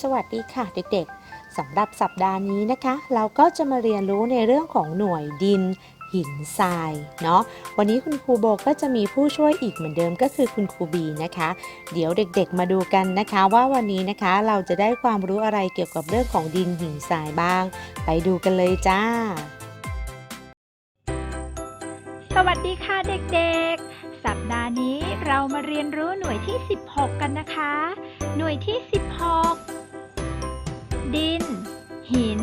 สวัสดีค่ะเด็กๆสำหรับสัปดาห์นี้นะคะ เราก็จะมาเรียนรู้ในเรื่องของหน่วยดิน หินทรายเนาะวันนี้คุณครูโบก็จะมีผู้ช่วยอีกเหมือนเดิมก็คือคุณครูบีนะคะ เดี๋ยวเด็กๆมาดูกันนะคะ ว่าวันนี้นะคะเราจะได้ความรู้อะไรเกี่ยวกับเรื่องของดินหินทรายบ้าง ไปดูกันเลยจ้า สวัสดีค่ะเด็กๆ สัปดาห์นี้เรามาเรียนรู้หน่วยที่ 16 กันนะคะ หน่วยที่ 16 ดิน หิน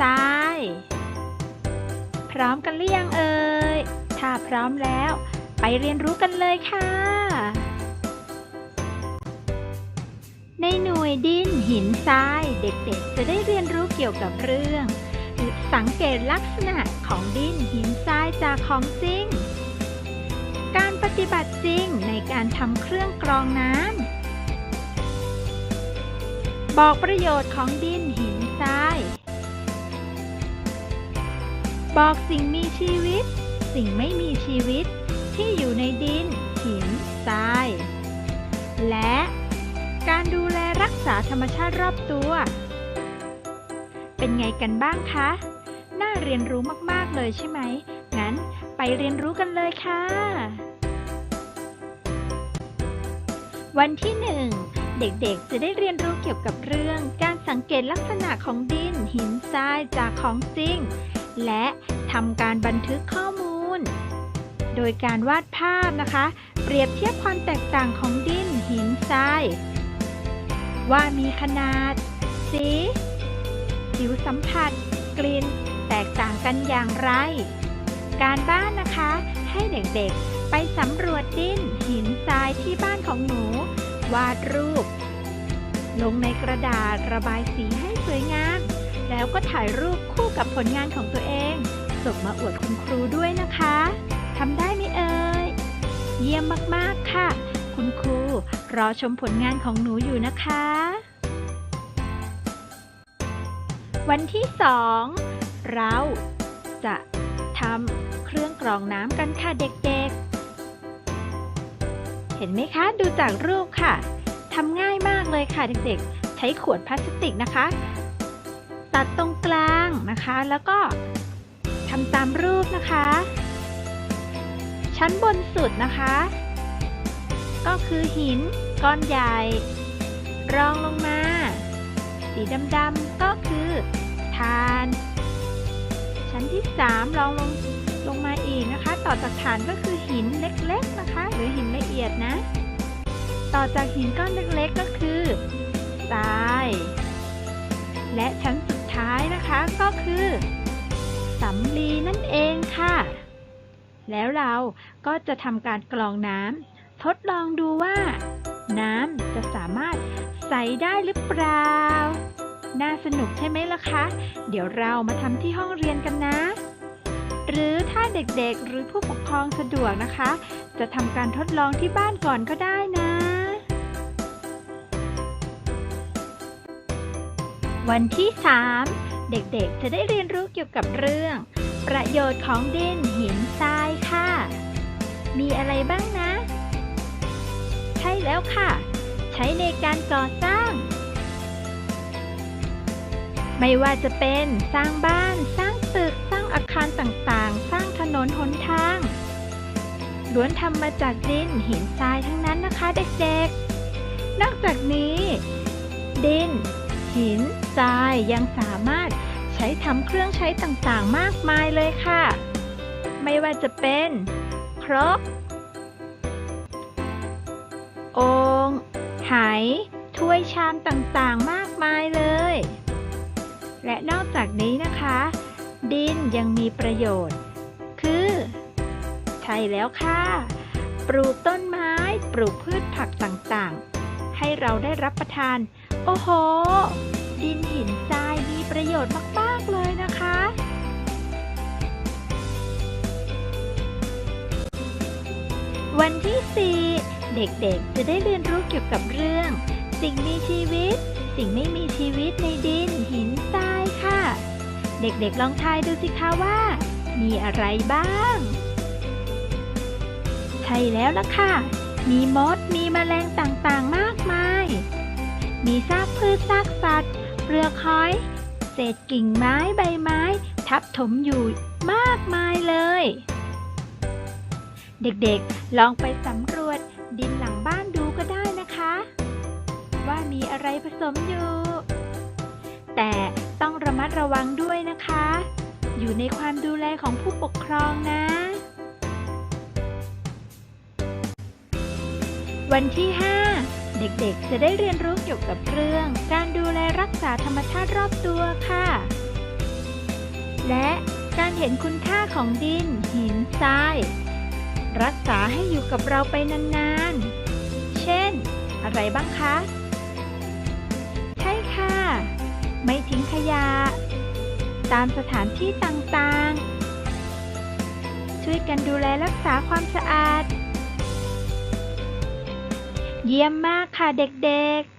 ทราย พร้อมกันหรือยังเอ่ย ถ้าพร้อมแล้ว ไปเรียนรู้กันเลยค่ะ ในหน่วยดิน หิน ทราย เด็กๆ จะได้เรียนรู้เกี่ยวกับเรื่องสังเกตลักษณะของดินหินทรายจากของจริง การปฏิบัติจริงในการทำเครื่องกรองน้ำ บอกประโยชน์ของดินหินทราย บอกสิ่งมีชีวิต สิ่งไม่มีชีวิต ที่อยู่ในดิน หินทราย และการดูแลรักษาธรรมชาติรอบตัว เป็นไงกันบ้างคะ น่าเรียนรู้มาก ๆ เลยใช่ไหม งั้นไปเรียนรู้กันเลยค่ะ วันที่หนึ่ง เด็กๆ จะได้เรียนรู้เกี่ยวกับเรื่อง การสังเกตลักษณะของดิน หินทรายจากของจริง และทำการบันทึกข้อมูล โดยการวาดภาพนะคะ เปรียบเทียบความแตกต่างของดิน หินทราย ว่ามีขนาด สี ผิวสัมผัส กลิ่น แตกต่างกันอย่างไร การบ้านนะคะ ให้เด็กๆ ไปสำรวจดิน หินทรายที่บ้านของหนู วาดรูป ลงในกระดาษระบายสีให้สวยงาม แล้วก็ถ่ายรูปคู่กับผลงานของตัวเอง ส่งมาอวดคุณครูด้วยนะคะทำได้ไหมเอ่ย เยี่ยมมากๆค่ะ คุณครู รอชมผลงานของหนูอยู่นะคะ วันที่สองเราจะทำเครื่องกรองน้ำกันค่ะเด็กๆ เห็นไหมคะ ดูจากรูปค่ะทำง่ายมากเลยค่ะเด็กๆ ใช้ขวดพลาสติกนะคะ ตัดตรงกลางนะคะ แล้วก็ทำตามรูปนะคะ ชั้นบนสุดนะคะ ก็คือหินก้อนใหญ่ รองลงมา สีดำๆก็คือทาน ชั้นที่ 3 รองลง ต่อจากฐานก็คือหินเล็กๆนะคะ หรือหินละเอียดนะ ต่อจากหินก้อนเล็กๆก็คือทราย และชั้นสุดท้ายนะคะก็คือสำลีนั่นเองค่ะ แล้วเราก็จะทำการกรองน้ำทดลองดูว่า น้ำจะสามารถใสได้หรือเปล่า น่าสนุกใช่ไหมล่ะคะ เดี๋ยวเรามาทำที่ห้องเรียนกันนะ หรือถ้าเด็กๆ หรือผู้ปกครองสะดวกนะคะ จะทำการทดลองที่บ้านก่อนก็ได้นะ วันที่ 3 เด็กๆ จะได้เรียนรู้เกี่ยวกับเรื่อง ประโยชน์ของดินหินทรายค่ะ มีอะไรบ้างนะ ใช่แล้วค่ะ ใช้ในการก่อสร้าง ไม่ว่าจะเป็นสร้างบ้านสร้าง อาคารต่างๆ สร้างถนนหนทาง ล้วนทำมาจากดินหินทรายทั้งนั้นนะคะเด็กๆ นอกจากนี้ ดิน หินทรายยังสามารถใช้ทำเครื่องใช้ต่างๆ มากมายเลยค่ะ ไม่ว่าจะเป็นครกโอ่งไหถ้วยชามต่างๆ มากมายเลย และนอกจากนี้นะคะ ดินยังมีประโยชน์ คือ ใช่แล้วค่ะ ปลูกต้นไม้ ปลูกพืชผักต่างๆ ให้เราได้รับประทาน โอ้โห ดินหินทรายมีประโยชน์มาก ๆ เลยนะคะวันที่ 4 เด็กๆ จะได้เรียนรู้เกี่ยวกับเรื่อง สิ่งมีชีวิต สิ่งไม่มีชีวิตในดินหินทรายค่ะ เด็กๆลองทายดูสิคะว่า มีอะไรบ้าง ใช่แล้วล่ะค่ะ มีมด มีแมลงต่างๆมากมาย มีซากพืชซากสัตว์เปลือกหอย เศษกิ่งไม้ใบไม้ ทับถมอยู่มากมายเลย เด็กๆลองไปสำรวจดินหลังบ้านดูก็ได้นะคะ ว่ามีอะไรผสมอยู่ ระวังด้วยนะคะ อยู่ในความดูแลของผู้ปกครองนะ วันที่ 5 เด็กๆ จะได้เรียนรู้เกี่ยวกับเรื่อง การดูแลรักษาธรรมชาติรอบตัวค่ะ และการเห็นคุณค่าของดิน หินทราย รักษาให้อยู่กับเราไปนานๆ เช่น อะไรบ้างคะ ใช่ค่ะ ไม่ทิ้งขยะ ตามสถานที่ต่างๆ ช่วยกันดูแลรักษาความสะอาด เยี่ยมมากค่ะเด็กๆ